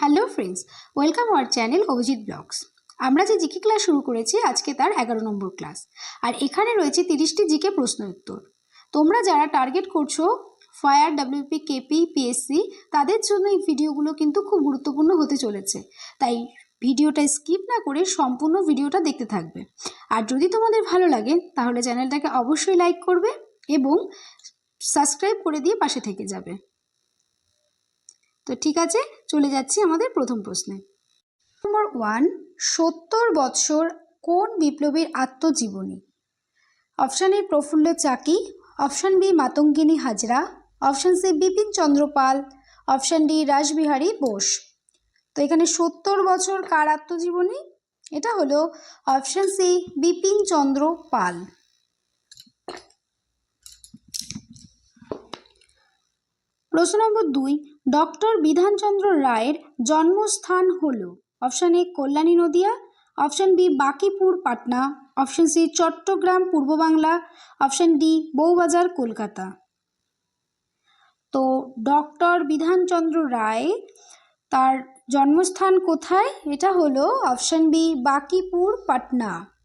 Hello friends, welcome our channel Abhijit blogs. আমরা যে GK class শুরু করেছি, আজকে তার এগারো নম্বর ক্লাস। আর এখানে রয়েছে তিরিশটি জিকে প্রশ্ন উত্তর তোমরা যারা টার্গেট করছ ফায়ার ডাব্লিউপি কেপি পিএসসি তাদের জন্য এই ভিডিওগুলো কিন্তু খুব গুরুত্বপূর্ণ হতে চলেছে। তাই ভিডিওটা স্কিপ না করে সম্পূর্ণ ভিডিওটা দেখতে থাকবে। আর যদি তোমাদের ভালো লাগে, তাহলে চ্যানেলটাকে অবশ্যই লাইক করবে এবং সাবস্ক্রাইব করে দিয়ে পাশে থেকে যাবে। তো ঠিক আছে, চলে যাচ্ছি আমাদের প্রথম প্রশ্নে। নম্বর ওয়ান সত্তর বৎসর কোন বিপ্লবীর আত্মজীবনী? Option A Prafulla Chaki. Option B Matangini Hazra. Option C Bipin Chandra Pal. Option D Rashbehari Bose. তো এখানে সত্তর বছর কার আত্মজীবনী? এটা হলো অপশান সি বিপিন চন্দ্র পাল। প্রশ্ন নম্বর দুই ডক্টর বিধানচন্দ্র রায়ের জন্মস্থান হল option A Kalyani Nadia, option B Bakipur Patna, option C Chittagong Purba Bangla, option D Bowbazar Kolkata. তো ডক্টর বিধানচন্দ্র রায় তার জন্মস্থান কোথায়? এটা হলো অপশান বি বাকিপুর পাটনা।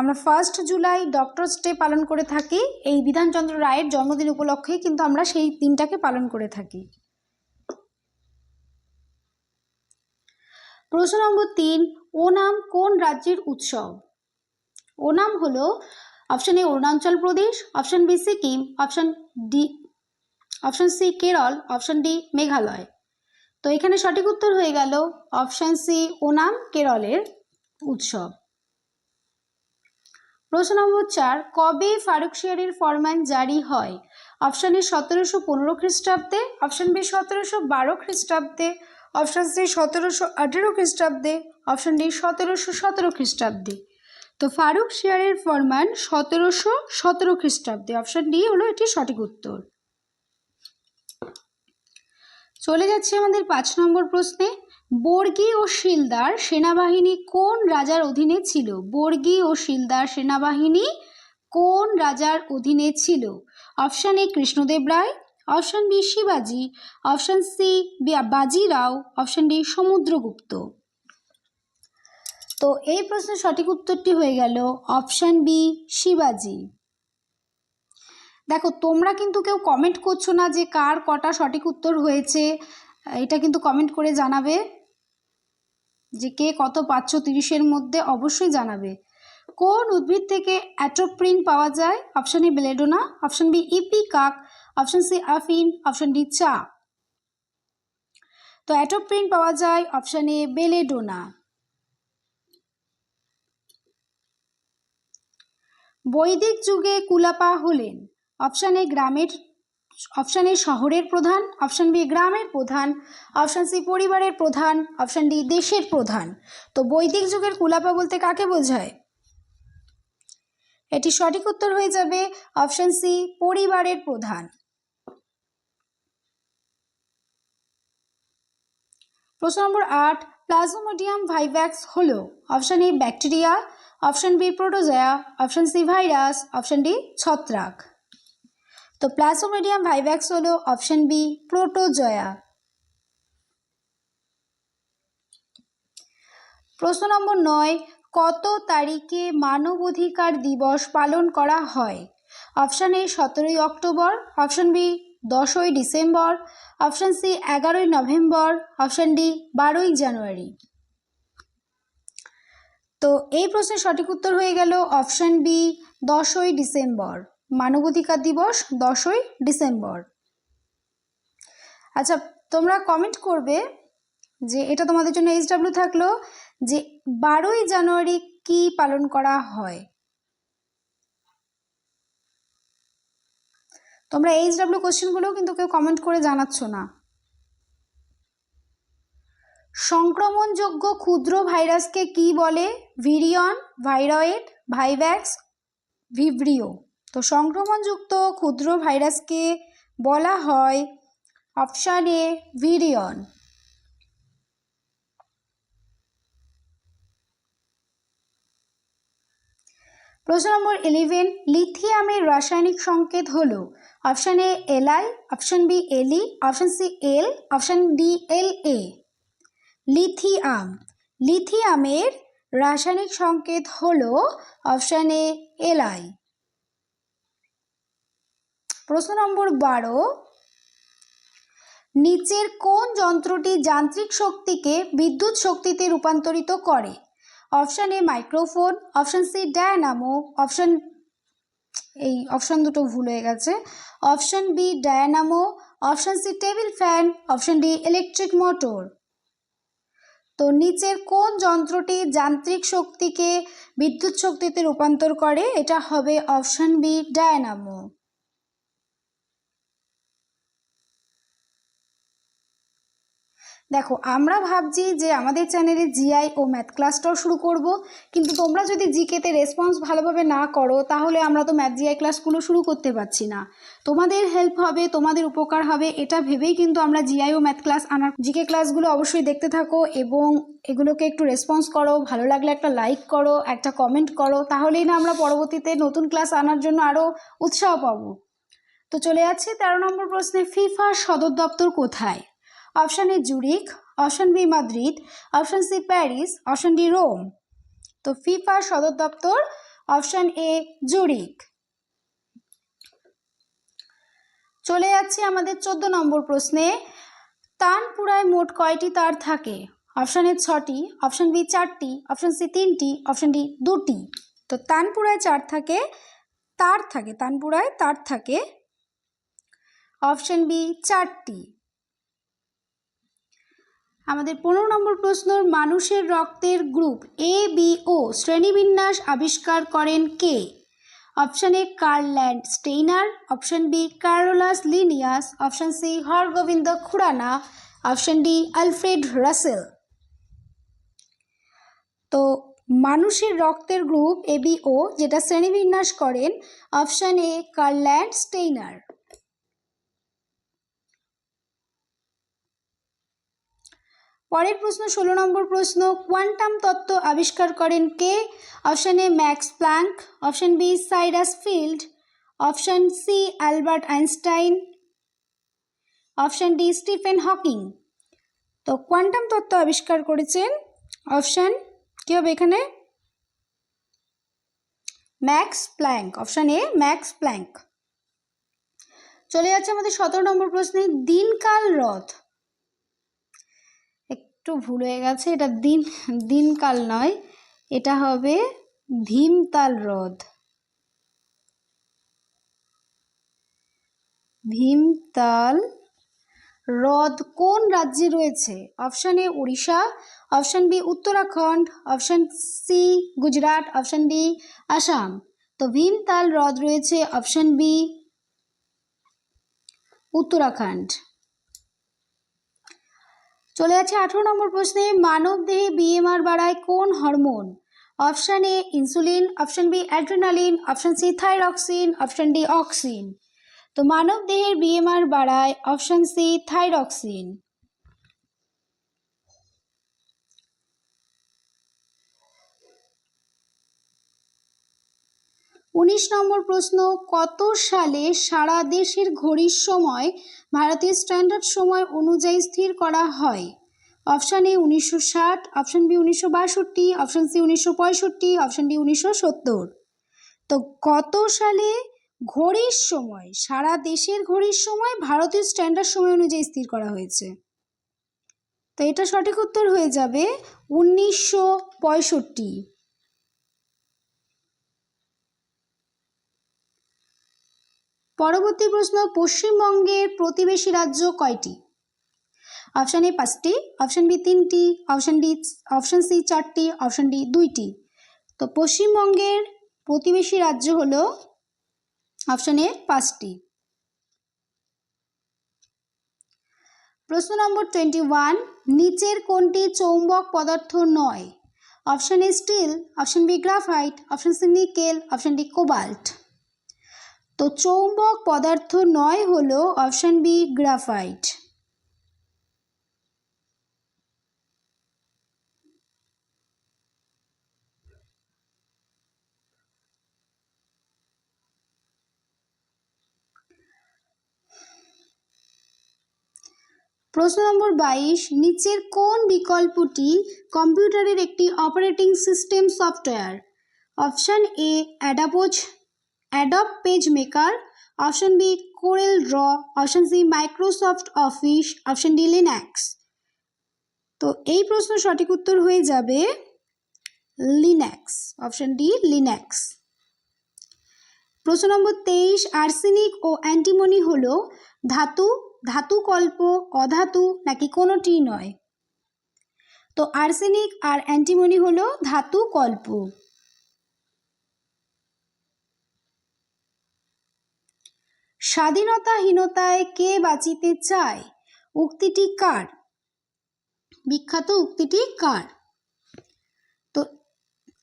আমরা ফার্স্ট জুলাই ডক্টরস ডে পালন করে থাকি। এই বিধানচন্দ্র রায়ের জন্মদিন উপলক্ষেই কিন্তু আমরা সেই দিনটাকে পালন করে থাকি। প্রশ্ন নম্বর তিন, ওনাম কোন রাজ্যের উৎসব? ওনাম হলো option A Arunachal Pradesh option B Sikkim option D option C Kerala option D Meghalaya. তো এখানে সঠিক উত্তর হয়ে গেল অপশন সি ওনাম কেরলের উৎসব। প্রশ্ন নম্বর চার, কবে ফারুক ফারুকশিয়ারের ফরমান জারি হয়? অপশান এ সতেরোশো পনেরো খ্রিস্টাব্দে, অপশান বি সতেরোশো বারো খ্রিস্টাব্দে, অপশান সি সতেরোশো আঠেরো খ্রিস্টাব্দে, অপশান ডি সতেরোশো সতেরো খ্রিস্টাব্দে। তো ফারুক শিয়ারের ফরমান সতেরোশো সতেরো খ্রিস্টাব্দে, অপশান ডি হলো এটি সঠিক উত্তর। চলে যাচ্ছে আমাদের পাঁচ নম্বর প্রশ্নে। বর্গী ও শিলদার সেনাবাহিনী কোন রাজার অধীনে ছিল? বর্গী ও শিলদার সেনাবাহিনী কোন রাজার অধীনে ছিল? Option A Krishnadeva Raya, option B শিবাজি, option C Bajirao option D Samudragupta. তো এই প্রশ্নের সঠিক উত্তরটি হয়ে গেল অপশান বি শিবাজি। দেখো, তোমরা কিন্তু কেউ কমেন্ট করছ না যে কার কটা সঠিক উত্তর হয়েছে, এটা কিন্তু কমেন্ট করে জানাবে। যে কে কত পাচ্ছ তিরিশের মধ্যে অবশ্যই জানাবে। কোন উদ্ভিদ থেকে অ্যাটোপ্রিন পাওয়া যায়? Option A belladonna, option B ipecac option C আফিন, option D চা। তো অ্যাটোপ্রিন পাওয়া যায় অপশান এ বেলেডোনা। বৈদিক যুগে কুলাপা হলেন। অপশান এ গ্রামের অপশান এ শহরের প্রধান। অপশান বি গ্রামের প্রধান। অপশান সি পরিবারের প্রধান। অপশান ডি দেশের প্রধান। তো বৈদিক যুগের কুলাপা বলতে কাকে বোঝায়? এটি সঠিক উত্তর হয়ে যাবে অপশান সি পরিবারের প্রধান। প্রশ্ন নম্বর আট, প্লাজোমোডিয়াম ভাইভ্যাক্স হল। Option A bacteria. Option B protozoa. Option C virus. Option D ছত্রাক। তো প্লাজোমিডিয়াম ভাইভ্যাক্স হলো অপশন বি প্রোটোজয়া প্রশ্ন নম্বর নয়, কত তারিখে মানবাধিকার দিবস পালন করা হয়? অপশান এ, সতেরোই অক্টোবর, অপশান বি, দশই ডিসেম্বর, অপশান সি, এগারোই নভেম্বর, অপশান ডি, বারোই জানুয়ারি। তো এই প্রশ্নের সঠিক উত্তর হয়ে গেল অপশান বি, দশই ডিসেম্বর। মানবাধিকার দিবস দশই ডিসেম্বর। আচ্ছা তোমরা কমেন্ট করবে যে এটা তোমাদের জন্য এইচ ডাব্লিউ থাকল যে বারোই জানুয়ারি কি পালন করা হয়। তোমরা এইচ ডাব্লিউ কোশ্চেনগুলোও কিন্তু কেউ কমেন্ট করে জানাচ্ছ না। সংক্রমণযোগ্য ক্ষুদ্র ভাইরাসকে কি বলে? ভিরিয়ন ভাইরয়েড ভাইভ্যাক্স ভিভ্রিও তো সংক্রমণযুক্ত ক্ষুদ্র ভাইরাসকে বলা হয় অপশান এ ভিরিয়ন। প্রশ্ন নম্বর ইলেভেন লিথিয়ামের রাসায়নিক সংকেত হল option A L I option B L E option C L, option D L A. Lithium, লিথিয়ামের রাসায়নিক সংকেত হল অপশান এ এলআই প্রশ্ন নম্বর বারো। নিচের কোন যন্ত্রটি যান্ত্রিক শক্তিকে বিদ্যুৎ শক্তিতে রূপান্তরিত করে? Option A microphone, option C dynamo, option এই অপশান দুটো ভুল হয়ে গেছে। Option B dynamo, option C table fan, option D electric motor. তো নিচের কোন যন্ত্রটি যান্ত্রিক শক্তিকে বিদ্যুৎ শক্তিতে রূপান্তর করে? এটা হবে অপশান বি ডায়নামো। দেখো, আমরা ভাবছি যে আমাদের চ্যানেলে জিআই ও ম্যাথ ক্লাসটাও শুরু করব, কিন্তু তোমরা যদি জিকেতে রেসপন্স ভালোভাবে না করো, তাহলে আমরা তো ম্যাথ জিআই ক্লাসগুলো শুরু করতে পারছি না। তোমাদের হেল্প হবে, তোমাদের উপকার হবে, এটা ভেবেই কিন্তু আমরা জিআই ও ম্যাথ ক্লাস আনার জিকে ক্লাসগুলো অবশ্যই দেখতে থাকো এবং এগুলোকে একটু রেসপন্স করো, ভালো লাগলে একটা লাইক করো, একটা কমেন্ট করো, তাহলেই না আমরা পরবর্তীতে নতুন ক্লাস আনার জন্য আরও উৎসাহ পাবো। তো চলে যাচ্ছি তেরো নম্বর প্রশ্নে ফিফার সদর দপ্তর কোথায়? Option A Zurich option B Madrid, option C Paris, option D Rome. তো ফিফার সদর দপ্তর, অপশান এ জুরিক চলে যাচ্ছি আমাদের চোদ্দ নম্বর প্রশ্নে। তানপুরায় মোট কয়টি তার থাকে? অপশান এ ছটি, অপশান বি চারটি, অপশান সি তিনটি, অপশান ডি দুটি। তো তানপুরায় চার থাকে, তার থাকে, তানপুরায় তার থাকে, অপশান বি চারটি। আমাদের পনেরো নম্বর প্রশ্ন মানুষের রক্তের গ্রুপ এ বি ও শ্রেণীবিন্যাস আবিষ্কার করেন কে? Option A Karl Landsteiner. Option B Carolus Linnaeus. Option C Hargobind Khorana. Option D Alfred Russel. তো মানুষের রক্তের গ্রুপ এবিও যেটা শ্রেণীবিন্যাস করেন, অপশান এ কার্ল্যান্ড স্টেইনার। পরের প্রশ্ন, ষোলো নম্বর প্রশ্ন, কোয়ান্টাম তত্ত্ব আবিষ্কার করেন কে? Option A, Max Planck option B, Cyrus Field. Option C Albert Einstein. Option D, Stephen Hawking. তো কোয়ান্টাম তত্ত্ব আবিষ্কার করেছেন অপশান, কী হবে এখানে? Max Planck option A, Max Planck চলে যাচ্ছে আমাদের সতেরো নম্বর প্রশ্নে, দিনকাল রথ। ভুল হয়ে গেছে, এটা দিন, দিনকাল নয়, এটা হবে ভীমতাল হ্রদ ভীমতাল হ্রদ কোন রাজ্যে রয়েছে? Option A Orissa option B Uttarakhand option C Gujarat option D Assam তো ভীমতাল হ্রদ রয়েছে অপশান বি উত্তরাখণ্ড চলে যাচ্ছে আঠেরো নম্বর প্রশ্নে, মানব দেহে বিএমআর বাড়ায় কোন hormone? Option A, insulin, option B, adrenaline, option C, thyroxine, option D, auxin. তো মানব দেহের বিএমআর বাড়ায় অপশান সি, থাইরক্সিন। উনিশ নম্বর প্রশ্ন, কত সালে সারা দেশের ঘড়ির সময় ভারতীয় স্ট্যান্ডার্ড সময় অনুযায়ী স্থির করা হয়? অপশান এ উনিশশো ষাট অপশান বি উনিশশো বাষট্টি অপশান সি উনিশশো পঁয়ষট্টি অপশান ডি উনিশশো সত্তর। তো কত সালে ঘড়ির সময়, সারা দেশের ঘড়ির সময় ভারতীয় স্ট্যান্ডার্ড সময় অনুযায়ী স্থির করা হয়েছে? তো এটা সঠিক উত্তর হয়ে যাবে উনিশশো পঁয়ষট্টি। পরবর্তী প্রশ্ন, পশ্চিমবঙ্গের প্রতিবেশী রাজ্য কয়টি? অপশান এ পাঁচটি অপশান বি তিনটি অপশান ডি অপশান সি চারটি অপশান ডি দুইটি। তো পশ্চিমবঙ্গের প্রতিবেশী রাজ্য হল অপশান এ পাঁচটি। প্রশ্ন নম্বর টোয়েন্টি ওয়ান নিচের কোনটি চৌম্বক পদার্থ নয়? Option A steel option B graphite option C nickel option D cobalt তো চৌম্বক পদার্থ নয় হলো অপশান বি গ্রাফাইট। প্রশ্ন নম্বর বাইশ, নিচের কোন বিকল্পটি কম্পিউটারের একটি operating system software? Option A অ্যাডাপোজ Adobe page maker option B Corel draw option C Microsoft Office option D Linux তো এই প্রশ্ন সঠিক উত্তর হয়ে যাবে লিনাক্স অপশন ডি লিনাক্স প্রশ্ন নম্বর তেইশ আর্সেনিক ও অ্যান্টিমনি হল ধাতু ধাতুকল্প অধাতু, নাকি কোনোটি নয়? তো আর্সেনিক আর অ্যান্টিমনি হলো ধাতু স্বাধীনতাহীনতায় কে বাঁচিতে চায়? উক্তিটি কার? বিখ্যাত উক্তিটি কার? তো,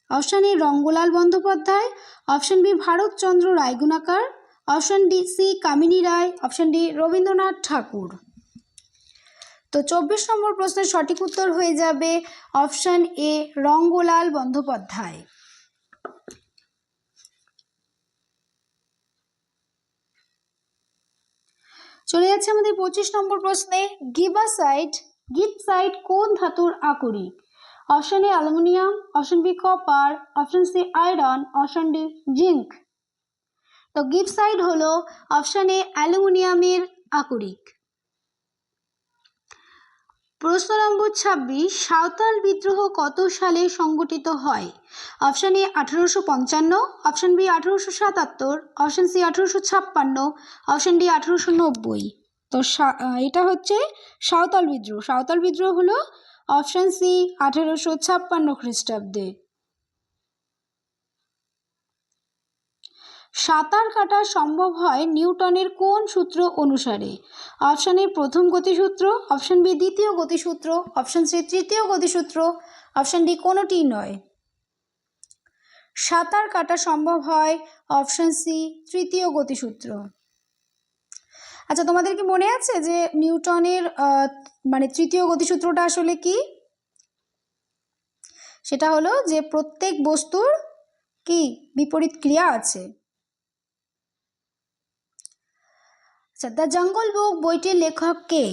option A Rangalal Bandyopadhyay, option B Bharatchandra Raygunakar, option D C Kamini Roy, option D Rabindranath Tagore. তো, চব্বিশ নম্বর প্রশ্নের সঠিক উত্তর হয়ে যাবে অপশান এ রঙ্গলাল বন্দ্যোপাধ্যায়। চলে যাচ্ছে আমাদের পঁচিশ নম্বর প্রশ্নে। গিবাসাইট গিপসাইট কোন ধাতুর আকরিক option A aluminium option B copper option C iron option D zinc তো গিপসাইট হলো অপশন এ অ্যালুমিনিয়ামের আকরিক। প্রশ্ন নম্বর ছাব্বিশ, সাঁওতাল বিদ্রোহ কত সালে সংগঠিত হয়? অপশান এ আঠারোশো পঞ্চান্ন, অপশান বি আঠারোশো সাতাত্তর, অপশান সি আঠারোশো ছাপ্পান্ন, অপশান ডি আঠারোশো নব্বই। তো এটা হচ্ছে সাঁওতাল বিদ্রোহ। সাঁওতাল বিদ্রোহ হলো অপশান সি আঠারোশো ছাপ্পান্ন খ্রিস্টাব্দে। সাঁতার কাটা সম্ভব হয় নিউটনের কোন সূত্র অনুসারে? অপশন এ প্রথম গতিসূত্র, অপশন বি দ্বিতীয় গতিসূত্র, অপশন সি তৃতীয় গতিসূত্র, অপশন ডি কোনোটি নয়। সাঁতার কাটা সম্ভব হয় অপশন সি তৃতীয় গতিসূত্র। আচ্ছা তোমাদের কি মনে আছে যে নিউটনের মানে তৃতীয় গতিসূত্রটা আসলে কি? সেটা হলো যে প্রত্যেক বস্তুর কি বিপরীত ক্রিয়া আছে আচ্ছা দ্য জঙ্গল বুক বইটির লেখক কে?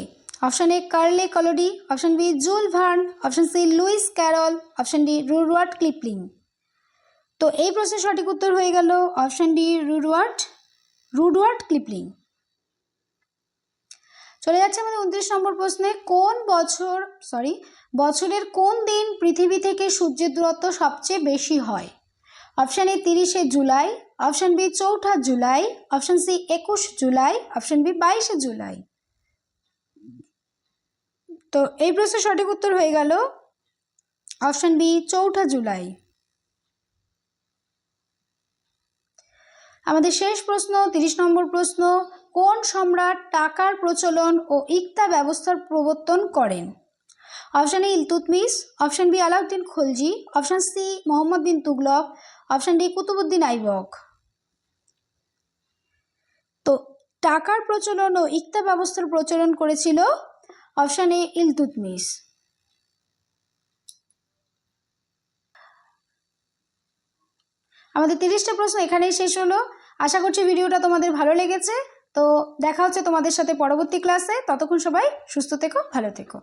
Option A Carlo Collodi, option B Jules Verne, option C Lewis Carroll, option D Rudyard Kipling. তো এই প্রশ্নের সঠিক উত্তর হয়ে গেল অপশন ডি রুডওয়ার্ড রুডওয়ার্ড ক্লিপলিং। চলে যাচ্ছে আমাদের উনত্রিশ নম্বর প্রশ্নে, কোন বছর সরি বছরের কোন দিন পৃথিবী থেকে সূর্যের দূরত্ব সবচেয়ে বেশি হয়? অপশান এ তিরিশে জুলাই। অপশান বি চৌঠা জুলাই। অপশান সি একুশ জুলাই। অপশান বি বাইশে জুলাই। তো এই প্রশ্নের সঠিক উত্তর হয়ে গেল। অপশান বি চৌঠা জুলাই। আমাদের শেষ প্রশ্ন, তিরিশ নম্বর প্রশ্ন, কোন সম্রাট টাকার প্রচলন ও ইকতা ব্যবস্থার প্রবর্তন করেন? Option A Iltutmish option B Alauddin Khalji. Option C Muhammad bin Tughlaq. Option D, Qutbuddin Aibak. তো টাকার প্রচলন ও ইকতা ব্যবস্থার প্রচলন করেছিল অপশান এ ইলতুতমিস আমাদের তিরিশটা প্রশ্ন এখানেই শেষ হলো। আশা করছি ভিডিওটা তোমাদের ভালো লেগেছে। তো দেখা হচ্ছে তোমাদের সাথে পরবর্তী ক্লাসে। ততক্ষণ সবাই সুস্থ থেকো, ভালো থেকো।